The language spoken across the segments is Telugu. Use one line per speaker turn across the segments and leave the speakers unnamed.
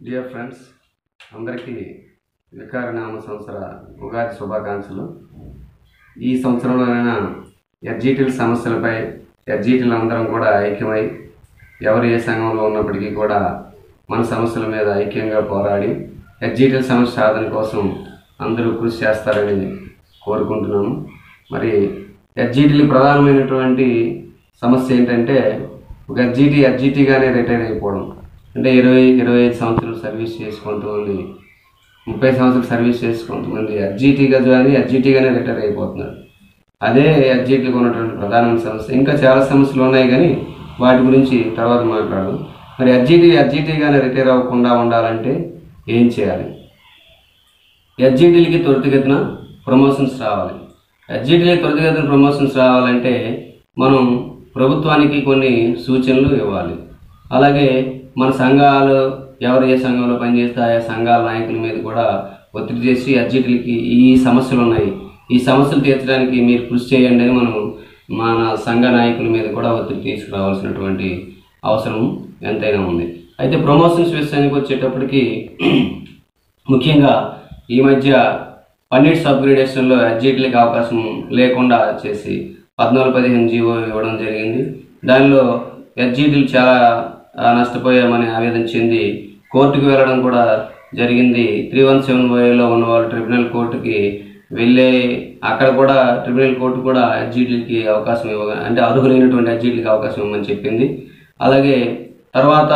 డియర్ ఫ్రెండ్స్ అందరికీ వికారనామ సంవత్సర ఉగాది శుభాకాంక్షలు. ఈ సంవత్సరంలోనైనా ఎడ్జిటిల్ సమస్యలపై ఎడ్జిటిల్ అందరం కూడా ఐక్యమై ఎవరు ఏ సంఘంలో ఉన్నప్పటికీ కూడా మన సమస్యల మీద ఐక్యంగా పోరాడి ఎడ్జిటిల్ సమస్య సాధన కోసం అందరూ కృషి చేస్తారని కోరుకుంటున్నాను మరి ఎడ్జిటిల్ ప్రధానమైనటువంటి సమస్య ఏంటంటే ఒక ఎడ్జిటి ఎడ్జిటిగానే రిటైర్ అయిపోవడం. అంటే ఇరవై ఇరవై ఐదు సంవత్సరాలు సర్వీస్ చేసుకుంటుంది ముప్పై సంవత్సరాలు సర్వీస్ చేసుకుంటుంది కొంతమంది జాయిన్ ఎడ్జిటీగానే రిటైర్ అయిపోతున్నారు. అదే ఎడ్జిటీకి ఉన్నటువంటి ప్రధానమైన సమస్య. ఇంకా చాలా సమస్యలు ఉన్నాయి కానీ వాటి గురించి తర్వాత మాట్లాడదు. మరి ఎడ్జిటీ ఎడ్జిటీగానే రిటైర్ అవ్వకుండా ఉండాలంటే ఏం చేయాలి? ఎడ్జిటీలకి త్వరితగతిన ప్రమోషన్స్ రావాలి. ఎడ్జిటీలకి త్వరితగతిన ప్రమోషన్స్ రావాలంటే మనం ప్రభుత్వానికి కొన్ని సూచనలు ఇవ్వాలి. అలాగే మన సంఘాలు ఎవరు ఏ సంఘంలో పనిచేస్తే ఆయా సంఘాల నాయకుల మీద కూడా ఒత్తిడి చేసి ఎడ్జిటీలకి ఈ సమస్యలు ఉన్నాయి. ఈ సమస్యలు తీర్చడానికి మీరు కృషి చేయండి అని మనం మన సంఘ నాయకుల మీద కూడా ఒత్తిడి తీసుకురావాల్సినటువంటి అవసరం ఎంతైనా ఉంది. అయితే ప్రమోషన్స్ విషయానికి వచ్చేటప్పటికి ముఖ్యంగా ఈ మధ్య పన్నెట్ సబ్గ్రేడేషన్లో ఎడ్జిటీలకి అవకాశం లేకుండా చేసి పద్నాలుగు పదిహేను జీవో ఇవ్వడం జరిగింది. దానిలో ఎడ్జీటీలు చాలా నష్టపోయామని ఆవేదన చెంది కోర్టుకు వెళ్ళడం కూడా జరిగింది. త్రీ వన్ సెవెన్ వైలో ఉన్న వాళ్ళు ట్రిబ్యునల్ కోర్టుకి వెళ్ళే అక్కడ కూడా ట్రిబ్యునల్ కోర్టు కూడా ఎడ్జిటీలకి అవకాశం ఇవ్వ అంటే అర్హులైనటువంటి ఎడ్జిటీలకి అవకాశం ఇవ్వమని చెప్పింది. అలాగే తర్వాత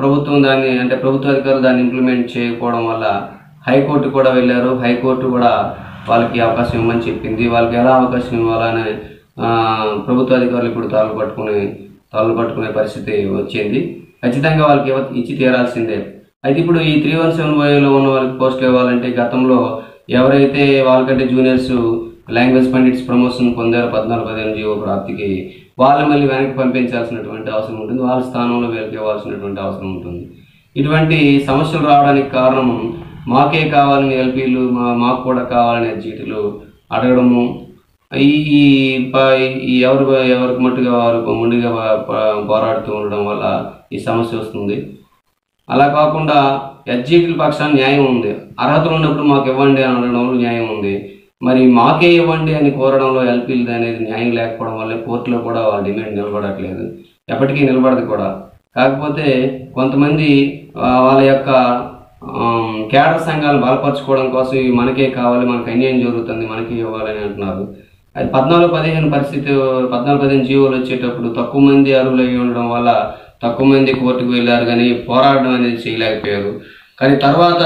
ప్రభుత్వం దాన్ని అంటే ప్రభుత్వ అధికారులు దాన్ని ఇంప్లిమెంట్ చేయకపోవడం వల్ల హైకోర్టు కూడా వెళ్ళారు. హైకోర్టు కూడా వాళ్ళకి అవకాశం ఇవ్వమని చెప్పింది. వాళ్ళకి ఎలా అవకాశం ఇవ్వాలని ప్రభుత్వ అధికారులు ఇప్పుడు తాళ్ళు పట్టుకుని తాళ్ళు పట్టుకునే పరిస్థితి వచ్చింది. ఖచ్చితంగా వాళ్ళకి ఇచ్చి తీరాల్సిందే. అయితే ఇప్పుడు ఈ త్రీ వన్ సెవెన్ వైలో ఉన్న వాళ్ళకి పోస్టులు ఇవ్వాలంటే గతంలో ఎవరైతే వాళ్ళకంటే జూనియర్స్ లాంగ్వేజ్ పండిట్స్ ప్రమోషన్ పొందారు పద్నాలుగు పదిహేను జీవో ప్రాప్తికి వాళ్ళు మళ్ళీ వెనక్కి పంపించాల్సినటువంటి అవసరం ఉంటుంది. వాళ్ళ స్థానంలో వీళ్ళకి ఇవ్వాల్సినటువంటి అవసరం ఉంటుంది. ఇటువంటి సమస్యలు రావడానికి కారణం మాకే కావాలని ఎల్పీలు మా మాకు కూడా కావాలని జీటీలు అడగడము ఈ ఈ ఎవరు ఎవరికి మట్టుగా వారు ముందుగా పోరాడుతూ ఉండడం వల్ల ఈ సమస్య వస్తుంది. అలా కాకుండా ఎస్జీటీల పక్షాన న్యాయం ఉంది. అర్హతలు ఉన్నప్పుడు మాకు ఇవ్వండి అని అనడంలో న్యాయం ఉంది. మరి మాకే ఇవ్వండి అని కోరడంలో ఎల్పీలు అనేది న్యాయం లేకపోవడం వల్ల కోర్టులో కూడా వాళ్ళ డిమాండ్ నిలబడట్లేదు. ఎప్పటికీ నిలబడదు కూడా. కాకపోతే కొంతమంది వాళ్ళ యొక్క కేడర్ సంఘాలు బలపరచుకోవడం కోసం మనకే కావాలి మనకు అన్యాయం జరుగుతుంది మనకే ఇవ్వాలని అంటున్నారు. అది పద్నాలుగు పదిహేను పరిస్థితి పద్నాలుగు పదిహేను జీవోలు వచ్చేటప్పుడు తక్కువ మంది అర్హులు అయి ఉండడం వల్ల తక్కువ మంది కోర్టుకు వెళ్ళారు కానీ పోరాడడం అనేది చేయలేకపోయారు. కానీ తర్వాత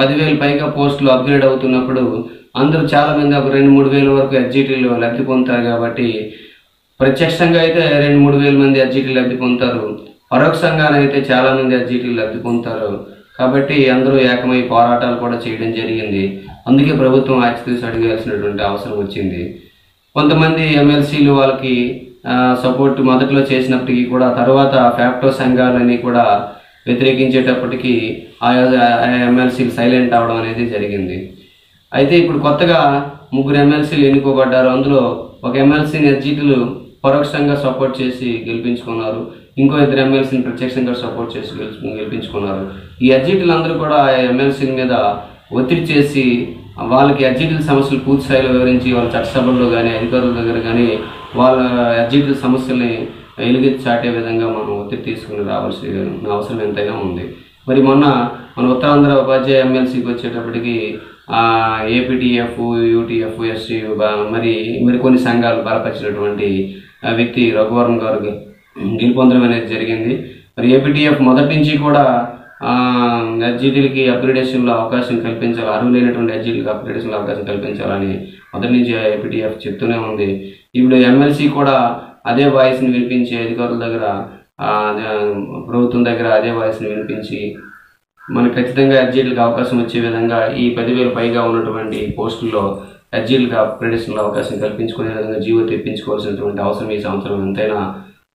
పదివేలు పైగా పోస్టులు అప్గ్రేడ్ అవుతున్నప్పుడు అందరూ చాలా మంది ఒక రెండు మూడు వేల వరకు ఎడ్జిటీలు లబ్ధి పొందుతారు కాబట్టి ప్రత్యక్షంగా అయితే రెండు మూడు వేల మంది ఎడ్జిటీలు లబ్ధి పొందుతారు. పరోక్షంగానైతే చాలా మంది ఎడ్జిటీలు లబ్ధి పొందుతారు. కాబట్టి అందరూ ఏకమై పోరాటాలు కూడా చేయడం జరిగింది. అందుకే ప్రభుత్వం ఆచితీసి అడిగాల్సినటువంటి అవసరం వచ్చింది. కొంతమంది ఎమ్మెల్సీలు వాళ్ళకి సపోర్ట్ మొదట్లో చేసినప్పటికీ కూడా తర్వాత ఫ్యాక్టో సంఘాలని కూడా వ్యతిరేకించేటప్పటికీ ఆయా ఎమ్మెల్సీలు సైలెంట్ అవడం అనేది జరిగింది. అయితే ఇప్పుడు కొత్తగా ముగ్గురు ఎమ్మెల్సీలు ఎన్నుకోబడ్డారు. అందులో ఒక ఎమ్మెల్సీని ఎడ్జిటీలు పరోక్షంగా సపోర్ట్ చేసి గెలిపించుకున్నారు. ఇంకో ఇద్దరు ఎమ్మెల్సీని ప్రత్యక్షంగా సపోర్ట్ చేసి గెలిపించుకున్నారు. ఈ ఎడ్జిటీలు అందరూ కూడా ఆ ఎమ్మెల్సీల మీద ఒత్తిడి చేసి వాళ్ళకి ఎడ్జిటీల సమస్యలు పూర్తి స్థాయిలో వివరించి వాళ్ళ చట్టసభల్లో కానీ అధికారుల దగ్గర కానీ వాళ్ళ ఎడ్జిటీల సమస్యల్ని ఎలుగెత్తి చాటే విధంగా మనం ఒత్తిడి తీసుకుని రావాల్సిన అవసరం ఎంతైనా ఉంది. మరి మొన్న మన ఉత్తరాంధ్ర ఉపాధ్యాయ ఎమ్మెల్సీకి వచ్చేటప్పటికి ఏపీటీఎఫ్ యూటీఎఫ్ ఎస్సీ మరి మరి కొన్ని సంఘాలు బలపరిచినటువంటి వ్యక్తి రఘువరం గారు గెలుపొందడం అనేది జరిగింది. మరి ఏపీటీఎఫ్ మొదటి నుంచి కూడా ఎడ్జిటీలకి అప్గ్రేడేషన్లో అవకాశం కల్పించాలి అర్హులైనటువంటి ఎడ్జిటీలకు అప్గ్రేడేషన్లో అవకాశం కల్పించాలని మొదటి నుంచి ఏపీటీఎఫ్ చెప్తూనే ఉంది. ఇప్పుడు ఎమ్మెల్సీ కూడా అదే వాయిస్ని వినిపించి అధికారుల దగ్గర ప్రభుత్వం దగ్గర అదే వాయిస్ని వినిపించి మనకు ఖచ్చితంగా ఎడ్జిటీలకు అవకాశం వచ్చే విధంగా ఈ పదివేలు పైగా ఉన్నటువంటి పోస్టుల్లో ఎడ్జిటీలకు అప్గ్రేడేషన్లో అవకాశం కల్పించుకునే విధంగా జీవో తెప్పించుకోవాల్సినటువంటి అవసరం ఈ సంవత్సరం ఎంతైనా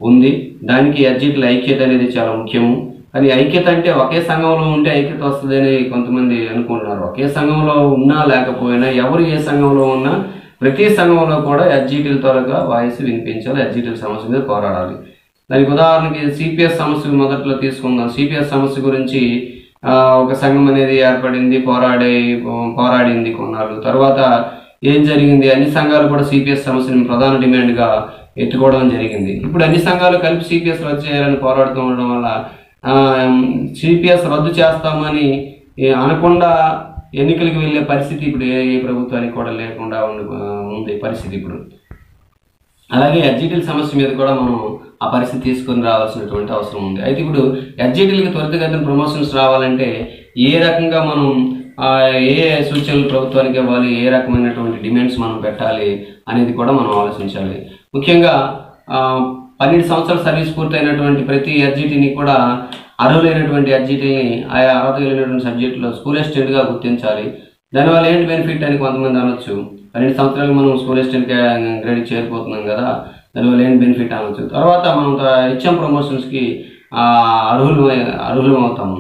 ఉంది. దానికి ఎడ్జిటీల ఐక్యత అనేది చాలా ముఖ్యము. కానీ ఐక్యత అంటే ఒకే సంఘంలో ఉంటే ఐక్యత వస్తుందని కొంతమంది అనుకుంటున్నారు. ఒకే సంఘంలో ఉన్నా లేకపోయినా ఎవరు ఏ సంఘంలో ఉన్నా ప్రతి సంఘంలో కూడా ఎడ్జీటీల త్వరగా వాయిస్ వినిపించాలి ఎడ్జీటీల సమస్య మీద పోరాడాలి. దానికి ఉదాహరణకి సిపిఎస్ సమస్య మొదట్లో తీసుకుందాం. సిపిఎస్ సమస్య గురించి ఒక సంఘం అనేది ఏర్పడింది పోరాడే పోరాడింది కొన్నాళ్ళు. తర్వాత ఏం జరిగింది? అన్ని సంఘాలు కూడా సిపిఎస్ సమస్యని ప్రధాన డిమాండ్గా ఎత్తుకోవడం జరిగింది. ఇప్పుడు అన్ని సంఘాలు కలిపి సిపిఎస్ రద్దు చేయాలని పోరాడుతూ ఉండడం వల్ల సిపిఎస్ రద్దు చేస్తామని అనకుండా ఎన్నికలకు వెళ్ళే పరిస్థితి ఇప్పుడు ఏ ఏ ప్రభుత్వానికి కూడా లేకుండా ఉండి ఉంది పరిస్థితి ఇప్పుడు. అలాగే ఎడ్జిటిల్ సమస్య మీద కూడా మనం ఆ పరిస్థితి తీసుకొని రావాల్సినటువంటి అవసరం ఉంది. అయితే ఇప్పుడు ఎడ్జిటిల్కి త్వరితగతిన ప్రమోషన్స్ రావాలంటే ఏ రకంగా మనం ఏ సూచనలు ప్రభుత్వానికి ఇవ్వాలి ఏ రకమైనటువంటి డిమాండ్స్ మనం పెట్టాలి అనేది కూడా మనం ఆలోచించాలి. ముఖ్యంగా పన్నెండు సంవత్సరాల సర్వీస్ పూర్తయినటువంటి ప్రతి ఎడ్జిటీని కూడా అర్హులైనటువంటి ఎడ్జిటీని ఆయా అర్హత కలిగినటువంటి సబ్జెక్టులో స్కూల్ అసిస్టెంట్గా గుర్తించాలి. దానివల్ల ఏంటి బెనిఫిట్ అని కొంతమంది అనొచ్చు. పన్నెండు సంవత్సరాలు మనం స్కూల్ అసిస్టెంట్ గ్రేడ్ చేరిపోతున్నాం కదా దానివల్ల ఏంటి బెనిఫిట్ అనొచ్చు. తర్వాత మనం హెచ్ఎం ప్రమోషన్స్కి అర్హులు అర్హులమవుతాము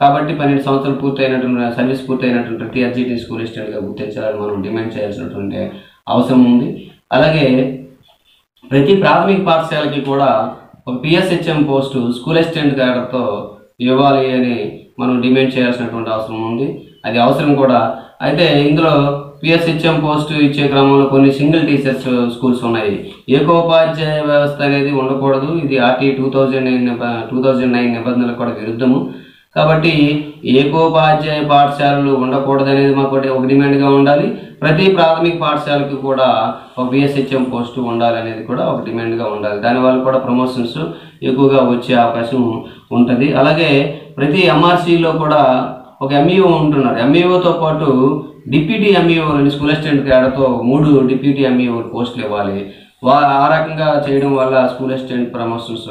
కాబట్టి పన్నెండు సంవత్సరాలు పూర్తయినటువంటి సర్వీస్ పూర్తయినటువంటి ప్రతి ఎడ్జిటీ స్కూల్ అసిస్టెంట్గా గుర్తించాలని మనం డిమాండ్ చేయాల్సినటువంటి అవసరం ఉంది. అలాగే ప్రతి ప్రాథమిక పాఠశాలకి కూడా ఒక పిఎస్హెచ్ఎం పోస్టు స్కూల్ అసిస్టెంట్ గారితో ఇవ్వాలి అని మనం డిమాండ్ చేయాల్సినటువంటి అవసరం ఉంది. అది అవసరం కూడా. అయితే ఇందులో పిఎస్హెచ్ఎం పోస్టు ఇచ్చే క్రమంలో కొన్ని సింగిల్ టీచర్స్ స్కూల్స్ ఉన్నాయి. ఏకోపాధ్యాయ వ్యవస్థ అనేది ఉండకూడదు. ఇది RT two thousand nine two thousand nine నిబంధనలకు కూడా విరుద్ధము. కాబట్టి ఏకోపాధ్యాయ పాఠశాలలు ఉండకూడదు అనేది మాకు ఒకటి ఒక డిమాండ్గా ఉండాలి. ప్రతి ప్రాథమిక పాఠశాలకు కూడా ఒక బిఎస్హెచ్ఎం పోస్టు ఉండాలి అనేది కూడా ఒక డిమాండ్గా ఉండాలి. దానివల్ల కూడా ప్రమోషన్స్ ఎక్కువగా వచ్చే అవకాశం ఉంటుంది. అలాగే ప్రతి ఎంఆర్సీలో కూడా ఒక ఎంఈఓ ఉంటున్నారు. ఎంఈఓతో పాటు డిప్యూటీ ఎంఈఓని స్కూల్ అసిస్టెంట్ తేడాతో మూడు డిప్యూటీ ఎంఈఓ పోస్టులు ఇవ్వాలి. వా ఆ రకంగా చేయడం వల్ల స్కూల్ అసిస్టెంట్ ప్రమోషన్స్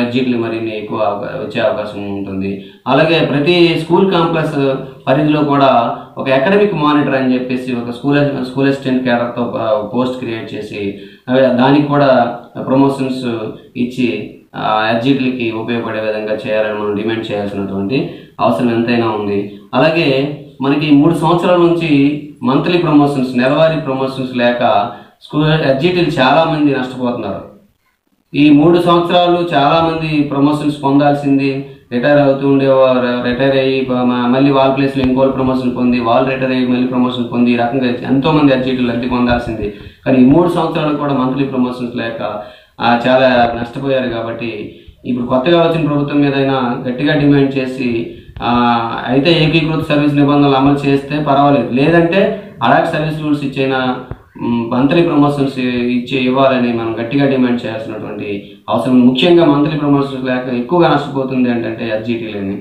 ఎగ్జిట్లు మరిన్ని ఎక్కువ వచ్చే అవకాశం ఉంటుంది. అలాగే ప్రతి స్కూల్ కాంప్లెక్స్ పరిధిలో కూడా ఒక అకాడమిక్ మానిటర్ అని చెప్పేసి ఒక స్కూల్ స్కూల్ అసిస్టెంట్ క్యాడర్తో పోస్ట్ క్రియేట్ చేసి దానికి కూడా ప్రమోషన్స్ ఇచ్చి ఎగ్జిట్లకి ఉపయోగపడే విధంగా చేయాలని మనం డిమాండ్ చేయాల్సినటువంటి అవసరం ఎంతైనా ఉంది. అలాగే మనకి మూడు సంవత్సరాల నుంచి మంత్లీ ప్రమోషన్స్ నెలవారీ ప్రమోషన్స్ లేక స్కూల్ ఎగ్జిట్లు చాలామంది నష్టపోతున్నారు. ఈ మూడు సంవత్సరాలు చాలామంది ప్రమోషన్స్ పొందాల్సింది. రిటైర్ అవుతూ ఉండేవారు రిటైర్ అయ్యి మళ్ళీ వాళ్ళ ప్లేస్లో ఇంకోళ్ళు ప్రమోషన్ పొంది వాళ్ళు రిటైర్ అయ్యి మళ్ళీ ప్రమోషన్ పొంది ఈ రకంగా ఎంతో మంది అర్జీట్లు లబ్ధి పొందాల్సింది. కానీ ఈ మూడు సంవత్సరాలు కూడా మంత్లీ ప్రమోషన్స్ లేక చాలా నష్టపోయారు కాబట్టి ఇప్పుడు కొత్తగా వచ్చిన ప్రభుత్వం మీదైనా గట్టిగా డిమాండ్ చేసి అయితే ఏకీకృత సర్వీస్ నిబంధనలు అమలు చేస్తే పర్వాలేదు. లేదంటే అడాక్ సర్వీస్ రూల్స్ ఇచ్చైనా మంత్లీ ప్రమోషన్స్ ఇచ్చే ఇవ్వాలని మనం గట్టిగా డిమాండ్ చేయాల్సినటువంటి అవసరం ముఖ్యంగా మంత్లీ ప్రమోషన్స్ లేక ఎక్కువగా నష్టపోతుంది ఏంటంటే ఎస్జిటీలని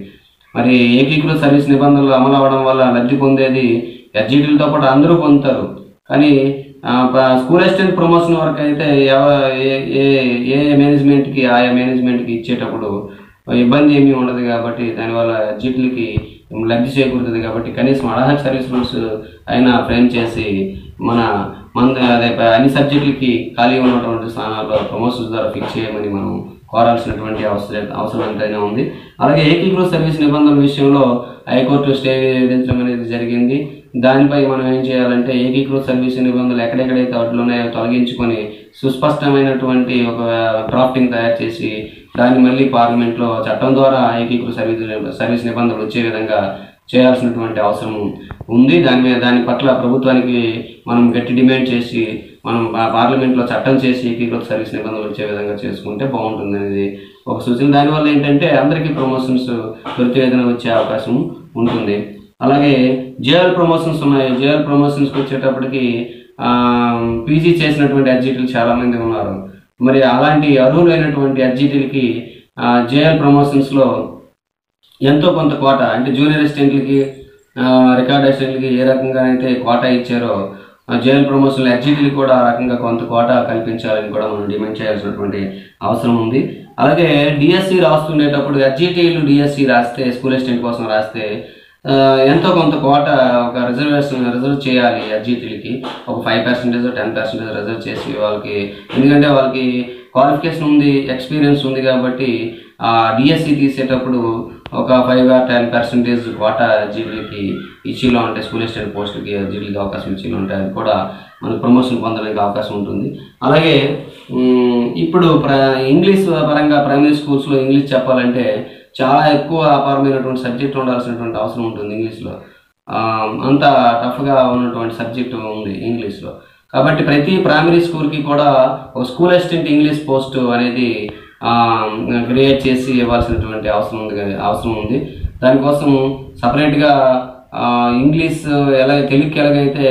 మరి ఏకీకృత సర్వీస్ నిబంధనలు అమలు అవ్వడం వల్ల లబ్ధి పొందేది ఎస్జిటీలతో పాటు అందరూ పొందుతారు. కానీ స్కూల్ అసిస్టెంట్ ప్రమోషన్ వరకు అయితే ఎవ- ఏ ఏ మేనేజ్మెంట్కి ఆయా మేనేజ్మెంట్కి ఇచ్చేటప్పుడు ఇబ్బంది ఏమీ ఉండదు కాబట్టి దానివల్ల ఎస్జిట్లకి లబ్ధి చేకూరుతుంది కాబట్టి కనీసం అర్హత సర్వీస్ రూల్స్ అయినా ఫ్రేమ్ చేసి మన మన అన్ని సబ్జెక్టులకి ఖాళీ ఉన్నటువంటి స్థానాల్లో ప్రమోషన్స్ ద్వారా ఫిక్స్ చేయమని మనం కోరాల్సినటువంటి అవసరం అవసరం ఎంతైనా ఉంది. అలాగే ఏకీకృత సర్వీస్ నిబంధనల విషయంలో హైకోర్టు స్టే విధించడం అనేది జరిగింది. దానిపై మనం ఏం చేయాలంటే ఏకీకృత సర్వీస్ నిబంధనలు ఎక్కడెక్కడైతే అడ్లు ఉన్నాయో తొలగించుకొని సుస్పష్టమైనటువంటి ఒక డ్రాఫ్టింగ్ తయారు చేసి దాన్ని మళ్ళీ పార్లమెంట్లో చట్టం ద్వారా ఏకీకృత సర్వీస్ సర్వీస్ నిబంధనలు వచ్చే విధంగా చేయాల్సినటువంటి అవసరం ఉంది. దాని మీద దాని పట్ల ప్రభుత్వానికి మనం గట్టి డిమాండ్ చేసి మనం పార్లమెంట్లో చట్టం చేసి ఏకీకృత సర్వీస్ నిబంధనలు వచ్చే విధంగా చేసుకుంటే బాగుంటుంది అనేది ఒక సూచన. దానివల్ల ఏంటంటే అందరికీ ప్రమోషన్స్ ప్రతివేదన వచ్చే అవకాశం ఉంటుంది. అలాగే జేఎల్ ప్రమోషన్స్ ఉన్నాయి. జేఎల్ ప్రమోషన్స్కి వచ్చేటప్పటికి పీజీ చేసినటువంటి అర్జీటీలు చాలామంది ఉన్నారు. మరి అలాంటి అర్హులైనటువంటి అర్జీటీలకి జేఎల్ ప్రమోషన్స్లో ఎంతో కొంత కోట అంటే జూనియర్ అసిస్టెంట్లకి రికార్డ్ అసిస్టెంట్లకి ఏ రకంగా అయితే కోటా ఇచ్చారో జైల్ ప్రమోషన్లు ఎగ్జిట్లకి కూడా ఆ రకంగా కొంత కోటా కల్పించాలని కూడా మనం డిమాండ్ చేయాల్సినటువంటి అవసరం ఉంది. అలాగే డిఎస్సి రాస్తుండేటప్పుడు ఎగ్జిటీలు డిఎస్సి రాస్తే స్కూల్ అసిస్టెంట్ కోసం రాస్తే ఎంతో కొంత కోట ఒక రిజర్వేషన్ రిజర్వ్ చేయాలి ఎగ్జిటీలకి ఒక five percentage ten percentage reserve చేసి వాళ్ళకి ఎందుకంటే వాళ్ళకి క్వాలిఫికేషన్ ఉంది ఎక్స్పీరియన్స్ ఉంది కాబట్టి డిఎస్సి తీసేటప్పుడు ఒక five or ten percentage quota జీవులకి ఇచ్చిలో ఉంటాయి స్కూల్ అసిస్టెంట్ పోస్టులకి జీవులకి అవకాశం ఇచ్చిలో ఉంటాయి అది కూడా మనకు ప్రమోషన్ పొందడానికి అవకాశం ఉంటుంది. అలాగే ఇప్పుడు ప్ర ఇంగ్లీష్ పరంగా ప్రైమరీ స్కూల్స్లో ఇంగ్లీష్ చెప్పాలంటే చాలా ఎక్కువ అపారమైనటువంటి సబ్జెక్ట్ ఉండాల్సినటువంటి అవసరం ఉంటుంది ఇంగ్లీష్లో. అంత టఫ్గా ఉన్నటువంటి సబ్జెక్ట్ ఉంది ఇంగ్లీష్లో. కాబట్టి ప్రతి ప్రైమరీ స్కూల్కి కూడా ఒక స్కూల్ అసిస్టెంట్ ఇంగ్లీష్ పోస్ట్ అనేది క్రియేట్ చేసి ఇవ్వాల్సినటువంటి అవసరం ఉంది అవసరం ఉంది. దానికోసం సపరేట్గా ఇంగ్లీష్ ఎలా తెలుగుకి ఎలాగైతే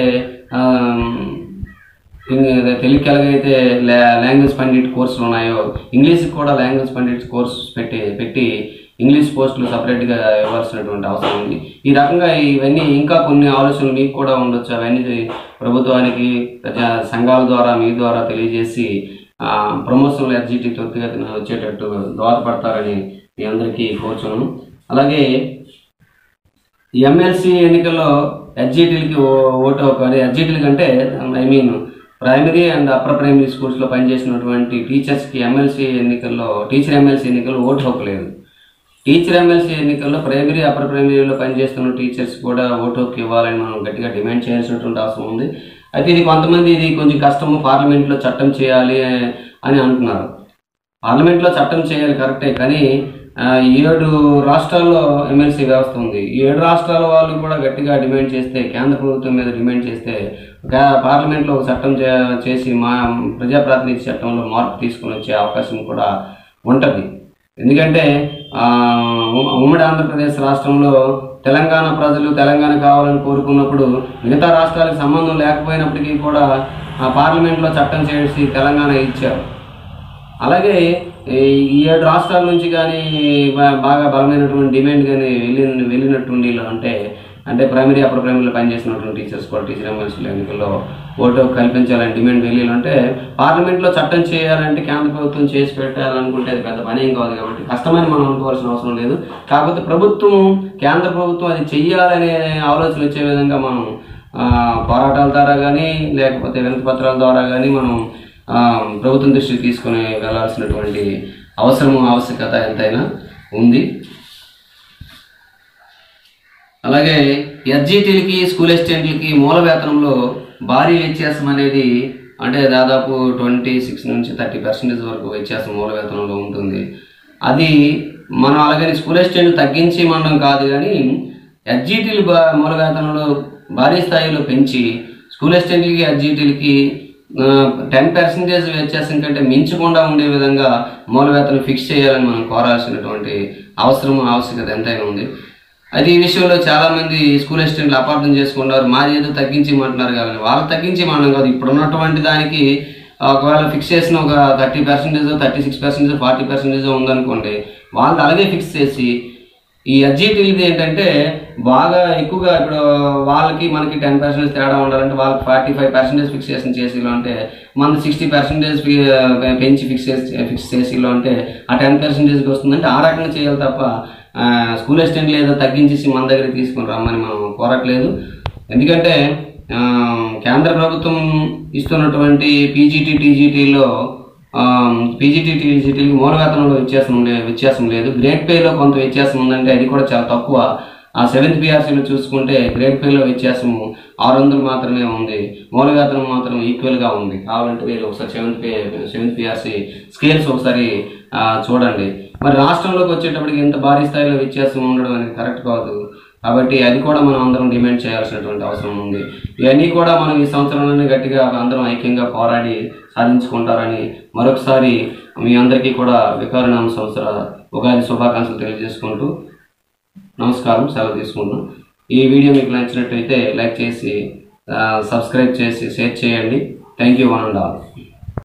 తెలుగుకి ఎలాగైతే లా- లాంగ్వేజ్ పండిట్ కోర్సులు ఉన్నాయో ఇంగ్లీష్కి కూడా లాంగ్వేజ్ పండిట్ కోర్స్ పెట్టి పెట్టి ఇంగ్లీష్ పోస్టులు సపరేట్గా ఇవ్వాల్సినటువంటి అవసరం ఉంది. ఈ రకంగా ఇవన్నీ ఇంకా కొన్ని ఆలోచనలు మీకు కూడా ఉండొచ్చు. అవన్నీ ప్రభుత్వానికి ప్రజా సంఘాల ద్వారా మీ ద్వారా తెలియజేసి ప్రమోషన్లు ఎర్జిటీ త్వరితగతిన వచ్చేటట్టు దోహదపడతారని మీ అందరికీ కోరుచున్నాను. అలాగే ఎమ్మెల్సీ ఎన్నికల్లో ఎస్జిటీలకి ఓటు కానీ ఎస్జిటీలకి అంటే I mean primary and upper primary స్కూల్స్లో పనిచేసినటువంటి టీచర్స్కి ఎమ్మెల్సీ ఎన్నికల్లో టీచర్ ఎమ్మెల్సీ ఎన్నికల్లో ఓటు హక్కు లేదు. టీచర్ ఎమ్మెల్సీ ఎన్నికల్లో ప్రైమరీ అప్పర్ ప్రైమరీలో పనిచేస్తున్న టీచర్స్ కూడా ఓటు హక్కు ఇవ్వాలని మనం గట్టిగా డిమాండ్ చేయాల్సినటువంటి అవసరం ఉంది. అయితే ఇది కొంతమంది ఇది కొంచెం కష్టము పార్లమెంట్లో చట్టం చేయాలి అని అంటున్నారు. పార్లమెంట్లో చట్టం చేయాలి కరెక్టే కానీ ఏడు రాష్ట్రాల్లో ఎమ్మెల్సీ వ్యవస్థ ఉంది. ఈ ఏడు రాష్ట్రాల వాళ్ళు కూడా గట్టిగా డిమాండ్ చేస్తే కేంద్ర ప్రభుత్వం మీద డిమాండ్ చేస్తే పార్లమెంట్లో ఒక చట్టం చే- చేసి మా ప్రజాప్రాతినిధ్య చట్టంలో మార్పు తీసుకుని వచ్చే అవకాశం కూడా ఉంటుంది. ఎందుకంటే ఉమ్మడి ఆంధ్రప్రదేశ్ రాష్ట్రంలో తెలంగాణ ప్రజలు తెలంగాణ కావాలని కోరుకున్నప్పుడు మిగతా రాష్ట్రాలకు సంబంధం లేకపోయినప్పటికీ కూడా ఆ పార్లమెంట్లో చట్టం చేసి తెలంగాణ ఇచ్చారు. అలాగే ఈ ఏడు రాష్ట్రాల నుంచి కానీ బాగా బలమైనటువంటి డిమాండ్ కానీ వెళ్ళి వెళ్ళినటువంటి అంటే అంటే ప్రైమరీ అప్పర్ ప్రైమరీలో పనిచేసినటువంటి టీచర్స్ కూడా టీచర్ ఎమ్మెల్సీల ఎన్నికల్లో ఓటు కల్పించాలని డిమాండ్ వెళ్ళి అంటే పార్లమెంట్లో చట్టం చేయాలంటే కేంద్ర ప్రభుత్వం చేసి పెట్టాలనుకుంటే అది పెద్ద పని ఏం కాదు కాబట్టి కష్టమని మనం అనుకోవాల్సిన అవసరం లేదు. కాకపోతే ప్రభుత్వం కేంద్ర ప్రభుత్వం అది చెయ్యాలనే ఆలోచన వచ్చే విధంగా మనం పోరాటాల ద్వారా కానీ లేకపోతే వినతి పత్రాల ద్వారా కానీ మనం ప్రభుత్వం దృష్టికి తీసుకుని వెళ్ళాల్సినటువంటి అవసరం ఆవశ్యకత ఎంతైనా ఉంది. అలాగే ఎస్జిటీలకి స్కూల్ అసిస్టెంట్లకి మూల వేతనంలో భారీ వ్యత్యాసం అనేది అంటే దాదాపు ట్వంటీ సిక్స్ నుంచి థర్టీ పర్సెంటేజ్ వరకు వ్యత్యాసం మూల వేతనంలో ఉంటుంది. అది మనం అలాగని స్కూల్ అసిస్టెంట్ తగ్గించి మనం కాదు కానీ ఎస్జిటీలు బా మూల వేతనంలో భారీ స్థాయిలో పెంచి స్కూల్ అసిస్టెంట్లకి ఎస్జిటీలకి టెన్ పర్సెంటేజ్ వ్యత్యాసం కంటే మించకుండా ఉండే విధంగా మూల వేతనం ఫిక్స్ చేయాలని మనం కోరాల్సినటువంటి అవసరం ఆవశ్యకత ఎంతైనా ఉంది. అయితే ఈ విషయంలో చాలా మంది స్కూల్ అసిస్టెంట్లు అపార్థం చేసుకున్నారు మాది ఏదో తగ్గించమంటున్నారు కాబట్టి. వాళ్ళు తగ్గించమన్నాం కాదు. ఇప్పుడు ఉన్నటువంటి దానికి ఒకవేళ ఫిక్స్ చేసిన ఒక thirty percentage thirty six percentage forty percentage ఉందనుకోండి వాళ్ళు అలాగే ఫిక్స్ చేసి ఈ ఎస్జిటీలది ఏంటంటే బాగా ఎక్కువగా ఇప్పుడు వాళ్ళకి మనకి టెన్ పర్సెంటేజ్ తేడా ఉండాలంటే వాళ్ళకి ఫార్టీ ఫైవ్ పర్సెంటేజ్ ఫిక్సేషన్ చేసిలో అంటే మన సిక్స్టీ పర్సెంటేజ్ పెంచి ఫిక్స్ చేసి ఫిక్స్ చేసిలో అంటే ఆ టెన్ పర్సెంటేజ్కి వస్తుందంటే ఆ రకంగా చేయాలి తప్ప స్కూల్ అసిస్టెంట్లు ఏదో తగ్గించేసి మన దగ్గర తీసుకుని రమ్మని మనం కోరట్లేదు. ఎందుకంటే కేంద్ర ప్రభుత్వం ఇస్తున్నటువంటి పీజీటీ టీజీటీలో పీజీటీ టీజీటీకి మూల వేతనంలో వ్యత్యాసం వ్యత్యాసం లేదు. గ్రేడ్ పేలో కొంత వ్యత్యాసం ఉందంటే అది కూడా చాలా తక్కువ. ఆ సెవెంత్ పిఆర్సీలో చూసుకుంటే గ్రేడ్ పేలో వ్యత్యాసం ఆరు వందలు మాత్రమే ఉంది. మూల వేతనం మాత్రం ఈక్వల్గా ఉంది. కావాలంటే మీరు ఒకసారి సెవెంత్ సెవెంత్ పిఆర్సీ స్కేల్స్ ఒకసారి చూడండి. మరి రాష్ట్రంలోకి వచ్చేటప్పటికి ఇంత భారీ స్థాయిలో వ్యత్యాసం ఉండడం అనేది కరెక్ట్ కాదు. కాబట్టి అది కూడా మనం అందరం డిమాండ్ చేయాల్సినటువంటి అవసరం ఉంది. ఇవన్నీ కూడా మనం ఈ సంవత్సరంలోనే గట్టిగా అందరం ఐక్యంగా పోరాడి సాధించుకుంటారని మరొకసారి మీ అందరికీ కూడా వికారనామ సంవత్సర ఉగాది శుభాకాంక్షలు తెలియజేసుకుంటూ నమస్కారం సెలవు తీసుకుంటున్నాం. ఈ వీడియో మీకు నచ్చినట్టయితే లైక్ చేసి సబ్స్క్రైబ్ చేసి షేర్ చేయండి. Thank you one and all.